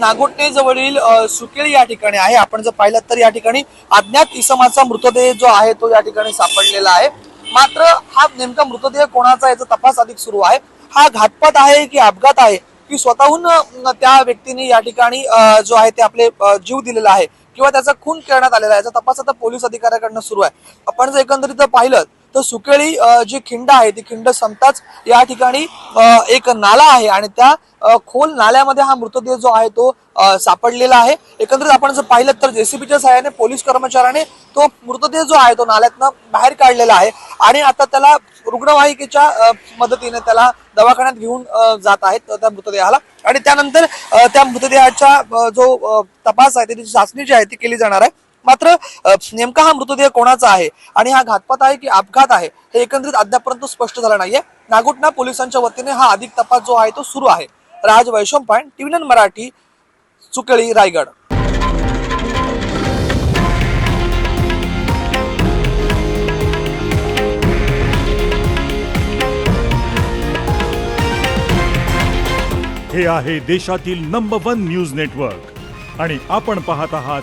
नागोटे जवळील सुकेळी या ठिकाणी आहे. आपण जर पाहिलं तर या ठिकाणी अज्ञात इसमाचा मृतदेह जो आहे तो या ठिकाणी सापडलेला आहे. मात्र हा नेमका मृतदेह कोणाचा याचा तपास अधिक सुरू आहे. हा घातपात आहे की अपघात आहे? की स्वतःहून त्या व्यक्तीने या ठिकाणी जो आहे ते आपले जीव दिलेला आहे? किंवा त्याचा खून करण्यात आलेला आहे? याचा तपास आता पोलीस अधिकाऱ्याकडनं सुरू आहे. आपण जर एकंदरीत पाहिलं तर सुकेळी जी खिंड आहे ती खिंड संपताच या ठिकाणी एक नाला आहे आणि त्या खोल नाल्यामध्ये हा मृतदेह जो आहे तो सापडलेला आहे. एकंदरीत आपण जर पाहिलं तर जेसीबीच्या सहाय्याने पोलीस कर्मचाऱ्याने तो मृतदेह जो आहे तो नाल्यातनं बाहेर काढलेला आहे आणि आता त्याला रुग्णवाहिकेच्या मदतीने त्याला दवाखान्यात घेऊन जात आहेत त्या मृतदेहाला आणि त्यानंतर त्या मृतदेहाच्या जो तपास आहे त्याची चाचणी जी आहे ती केली जाणार आहे. मात्र नेमका हा मृतदेह कोणाचा आहे? आणि हा घातपात आहे की अपघात आहे? हे एकंदरीत अद्यापर्यंत स्पष्ट झालं नाहीये. नागोटना पोलिसांच्या वतीने हा अधिक तपास जो आहे तो सुरू आहे. राज वैशम पॉईंट टीव्ही मराठी चुकळी रायगड. हे आहे देशातील नंबर वन न्यूज नेटवर्क. आणि आपण पाहत आहात